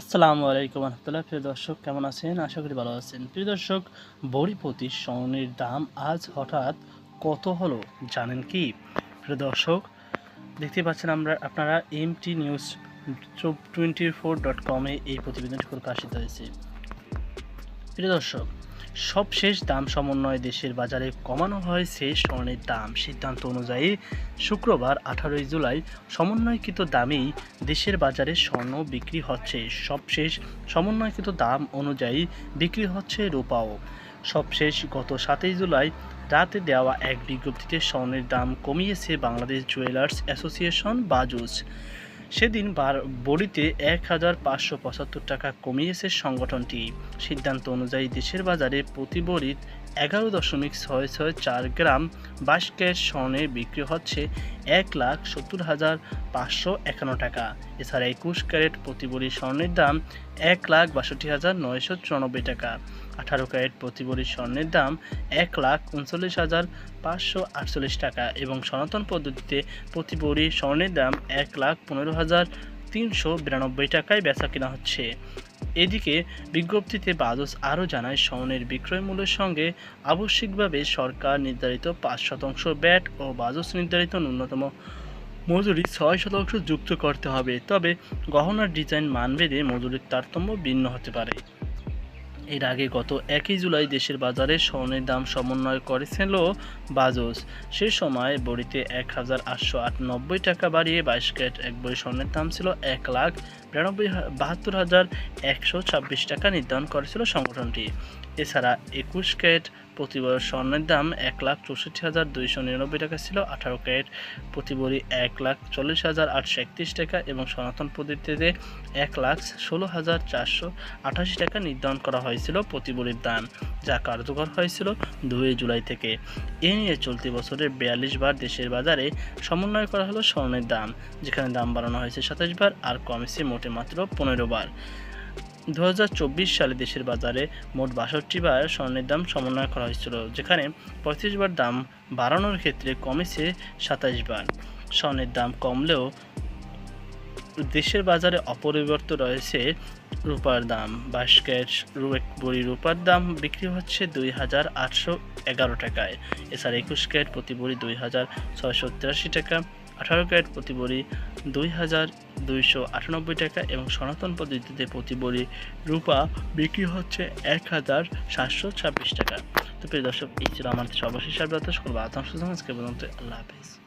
আসসালামু আলাইকুম রহমতুল্লাহ। প্রিয় দর্শক, কেমন আছেন? আশা করি ভালো আছেন। প্রিয় দর্শক বড়িপতি স্বর্ণের দাম আজ হঠাৎ কত হলো জানেন কি? প্রিয় দর্শক, দেখতে পাচ্ছেন আমরা, আপনারা M T news twenty four dot কমে এই প্রতিবেদনটি প্রকাশিত হয়েছে। প্রিয় দর্শক সবশেষ দাম সমন্বয় দেশের বাজারে কমানো হয়েছে স্বর্ণের দাম। সিদ্ধান্ত অনুযায়ী শুক্রবার আঠারোই জুলাই সমন্বয়কৃত দামেই দেশের বাজারে স্বর্ণ বিক্রি হচ্ছে। সবশেষ সমন্বয়কৃত দাম অনুযায়ী বিক্রি হচ্ছে রূপাও। সবশেষ গত সাতই জুলাই রাতে দেওয়া এক বিজ্ঞপ্তিতে স্বর্ণের দাম কমিয়েছে বাংলাদেশ জুয়েলার্স অ্যাসোসিয়েশন বাজুস। সেদিন বড়িতে এক হাজার পাঁচশো পঁচাত্তর টাকা কমিয়েছে সংগঠনটি। সিদ্ধান্ত অনুযায়ী দেশের বাজারে প্রতি বড়িত এগারো দশমিক ছয় ছয় চার গ্রাম বাইশ ক্যারেট স্বর্ণে বিক্রি হচ্ছে এক লাখ সত্তর হাজার পাঁচশো একান্ন টাকা। এছাড়া একুশ ক্যারেট প্রতি বড়ি স্বর্ণের দাম এক লাখ বাষট্টি হাজার নয়শো চুরানব্বই টাকা। আঠারো ক্যারেট প্রতি বড়ি স্বর্ণের দাম এক লাখ উনচল্লিশ হাজার পাঁচশো আটচল্লিশ টাকা এবং সনাতন পদ্ধতিতে প্রতি বড়ি স্বর্ণের দাম এক লাখ পনেরো হাজার তিনশো বিরানব্বই টাকায় বেচা কেনা হচ্ছে। এদিকে বিজ্ঞপ্তিতে বাদস আরও জানায়, স্বর্ণের বিক্রয় মূল্যের সঙ্গে আবশ্যিকভাবে সরকার নির্ধারিত পাঁচ শতাংশ ব্যাট ও বাজস নির্ধারিত ন্যূনতম মজুরি ছয় শতাংশ যুক্ত করতে হবে। তবে গহনার ডিজাইন মানভেদে মজুরির তারতম্য ভিন্ন হতে পারে। এর আগে গত একই জুলাই দেশের বাজারে স্বর্ণের দাম সমন্বয় করেছিল বাজস। সে সময় বড়িতে এক হাজার আটশো আটানব্বই টাকা বাড়িয়ে বাইশ ক্যারেট এক বড়ি স্বর্ণের দাম ছিল এক লাখ বিরানব্বই বাহাত্তর হাজার একশো ছাব্বিশ টাকা নির্ধারণ করেছিল সংগঠনটি। এছাড়া একুশ ক্যারেট প্রতি বড় স্বর্ণের দাম এক লাখ চৌষট্টি হাজার দুইশো নিরানব্বই টাকা ছিল, আঠারো ক্যারেট প্রতি বড়ি এক লাখ চল্লিশ হাজার আটশো একত্রিশ টাকা এবং সনাতন পদ্ধতিতে এক লাখ ষোলো হাজার চারশো আঠাশি টাকা নির্ধারণ করা হয়েছিল প্রতি বড়ির দাম যা কার্যকর হয়েছিল দুই জুলাই থেকে। এ নিয়ে চলতি বছরের বিয়াল্লিশ বার দেশের বাজারে সমন্বয় করা হলো স্বর্ণের দাম যেখানে দাম বাড়ানো হয়েছে সাতাশ বার আর কমেছে মোটে মাত্র পনেরো বার। দু চব্বিশ সালে দেশের বাজারে মোট বাষট্টি বার স্বর্ণের দাম সমন্বয় করা হয়েছিল, যেখানে পঁয়ত্রিশ বার দাম বাড়ানোর ক্ষেত্রে কমেছে সাতাশ বার। স্বর্ণের দাম কমলেও দেশের বাজারে অপরিবর্তিত রয়েছে রূপার দাম। বাইশ ক্যারেট রু- বড়ি রূপার দাম বিক্রি হচ্ছে দুই হাজার আটশো এগারো টাকায়। এছাড়া একুশ ক্যারেট প্রতি বড়ি দুই হাজার ছয়শো তিরাশি টাকা, আঠারো ক্যারেট প্রতি বড়ি দুই হাজার দুইশো আটানব্বই টাকা এবং সনাতন পদ্ধতিতে প্রতি বড়ি রূপা বিক্রি হচ্ছে এক হাজার সাতশো ছাব্বিশ টাকা। তো প্রিয় দর্শক, এই ছিল আমাদের সর্বশেষ আপডেট। সকল পর্যন্ত আল্লাহ হাফিজ।